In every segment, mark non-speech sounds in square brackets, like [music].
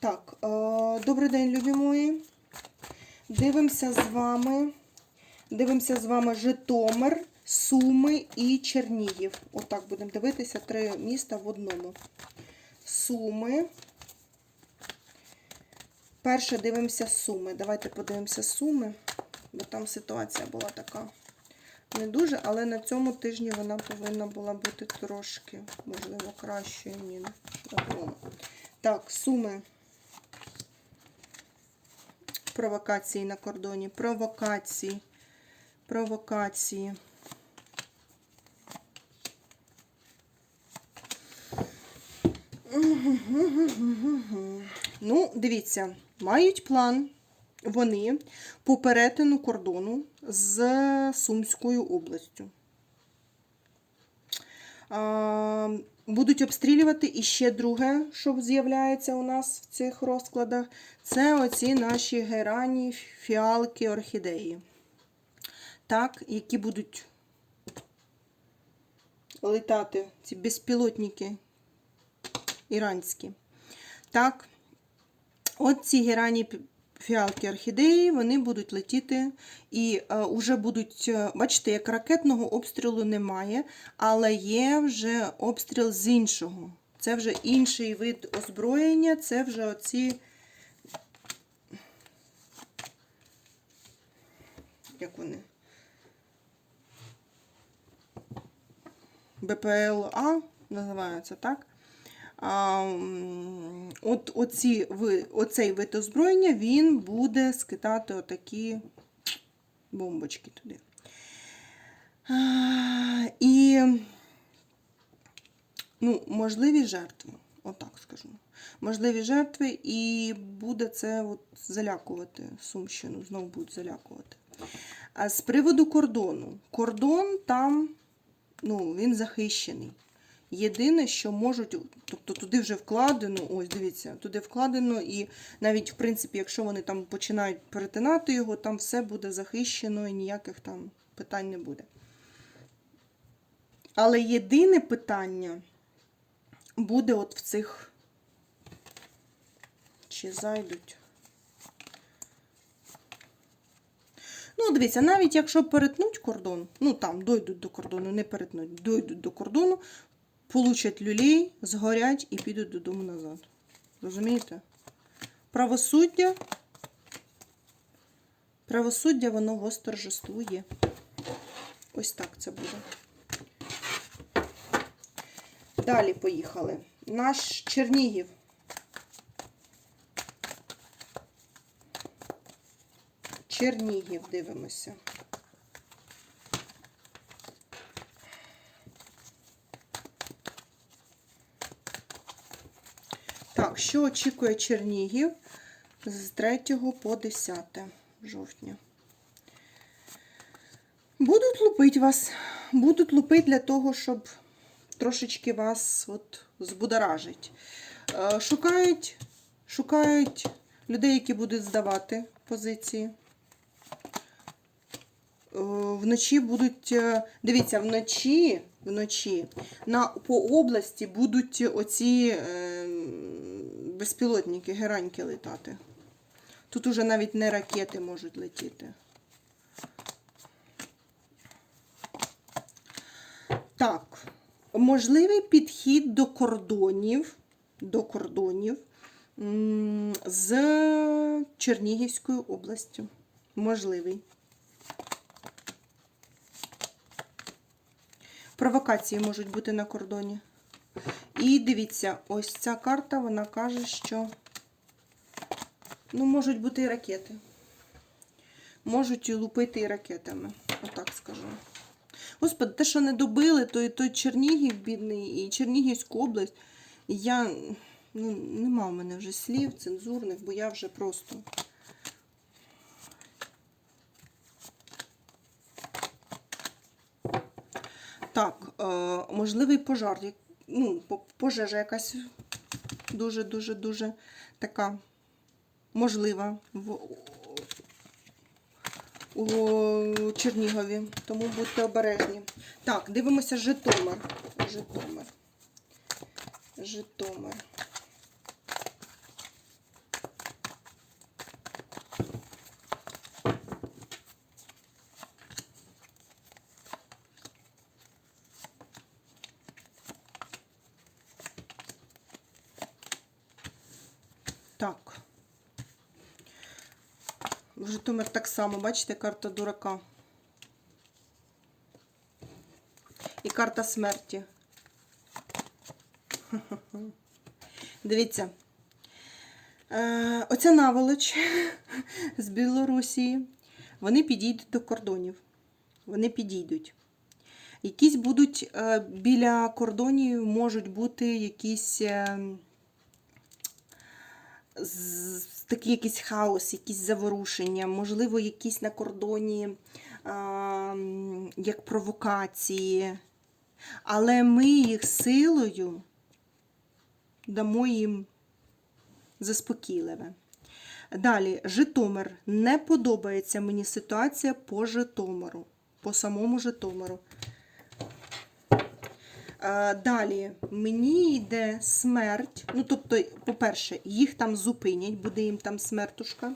Так, е, добрий день, любі мої. Дивимося з вами. Дивимося з вами Житомир, Суми і Чернігів. Отак будемо дивитися три міста в одному. Суми. Перше дивимося Суми. Давайте подивимося Суми, бо там ситуація була така не дуже, але на цьому тижні вона повинна була бути трошки, можливо, кращою, ні. Так, Суми. Провокації на кордоні. Провокації. Провокації. Ну, дивіться, мають план вони по перетину кордону з Сумською областю. Будуть обстрілювати і ще друге, що з'являється у нас в цих розкладах, це оці наші герані, фіалки, орхідеї. Так, які будуть летати, ці безпілотники іранські. Так, от ці герані фіалки орхідеї, вони будуть летіти і е, вже будуть, е, бачите, як ракетного обстрілу немає, але є вже обстріл з іншого. Це вже інший вид озброєння, це вже оці. Як вони? БПЛА називаються, так? А, от оці, оцей вид озброєння він буде скидати отакі бомбочки туди. І ну, можливі жертви, отак скажу. Можливі жертви, і буде це от залякувати Сумщину, знову будуть залякувати. А з приводу кордону. Кордон там ну, він захищений. Єдине, що можуть, тобто туди вже вкладено, ось дивіться, туди вкладено, і навіть, в принципі, якщо вони там починають перетинати його, там все буде захищено і ніяких там питань не буде. Але єдине питання буде от в цих, чи зайдуть. Ну, дивіться, навіть якщо перетнуть кордон, ну там дойдуть до кордону, не перетнуть, дойдуть до кордону, получать люлей, згорять і підуть додому назад. Розумієте? Правосуддя. Правосуддя, воно восторжествує. Ось так це буде. Далі поїхали. Наш Чернігів. Чернігів дивимося. Так, що очікує Чернігів з 3 по 10 жовтня? Будуть лупити вас. Будуть лупити для того, щоб трошечки вас от збудоражить. Е, Шукають, шукають людей, які будуть здавати позиції. Е, Вночі будуть, е, дивіться, вночі, вночі на, по області будуть оці е, безпілотники, гераньки летати. Тут уже навіть не ракети можуть летіти. Так, можливий підхід до кордонів, до кордонів з Чернігівською областю. Можливий. Провокації можуть бути на кордоні. І дивіться, ось ця карта, вона каже, що ну, можуть бути і ракети. Можуть і лупити і ракетами. Отак скажу. Господи, те, що не добили, то і той Чернігів бідний, і Чернігівську область. Я ну, нема в мене вже слів цензурних, бо я вже просто. Так, е, можливий пожар. Ну, пожежа якась дуже-дуже дуже така можлива в у Чернігові, тому будьте обережні. Так, дивимося Житомир. Житомир. Житомир. Так. Житомир так само, бачите, карта дурака. І карта смерті. [laughs] Дивіться. Е, оця наволоч [laughs] з Білорусі, вони підійдуть до кордонів. Вони підійдуть. Якісь будуть е, біля кордонів можуть бути якісь е, такий якийсь хаос, якісь заворушення, можливо, якісь на кордоні а, як провокації. Але ми їх силою дамо їм заспокійливе. Далі, Житомир. Не подобається мені ситуація по Житомиру, по самому Житомиру. Е, Далі мені йде смерть. Ну, тобто, по-перше, їх там зупинять, буде їм там смертушка.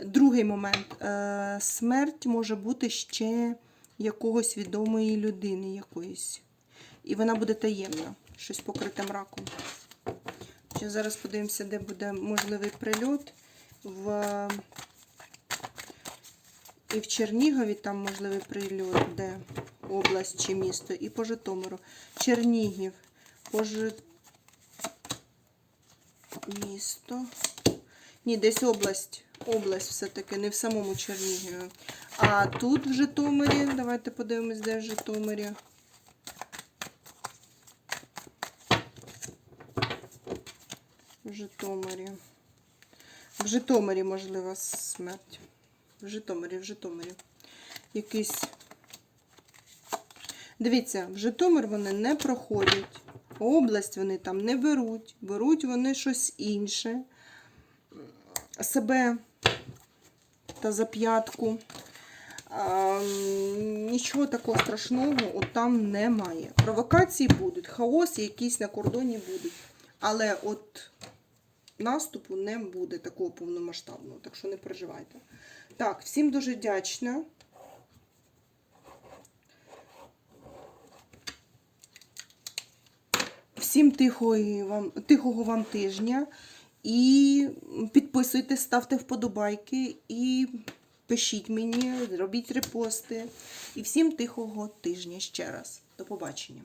Другий момент. е, Смерть може бути ще якогось відомої людини якоїсь. І вона буде таємна, щось покрите мраком. Зараз подивимося, де буде можливий прильот. В... І в Чернігові там можливий прильот, де область чи місто, і по Житомиру. Чернігів, по місто. Ні, десь область. Область все-таки, не в самому Чернігові. А тут в Житомирі, давайте подивимось, де в Житомирі. В Житомирі. В Житомирі можлива смерть. В Житомирі, в Житомирі. Якийсь. Дивіться, в Житомир вони не проходять. Область вони там не беруть. Беруть вони щось інше. Себе та за п'ятку. Нічого такого страшного от там немає. Провокації будуть, хаос якийсь на кордоні будуть. Але от наступу не буде такого повномасштабного, так що не переживайте. Так, всім дуже вдячна. Всім тихої вам, тихого вам тижня. І підписуйтесь, ставте вподобайки і пишіть мені, робіть репости. І всім тихого тижня ще раз. До побачення.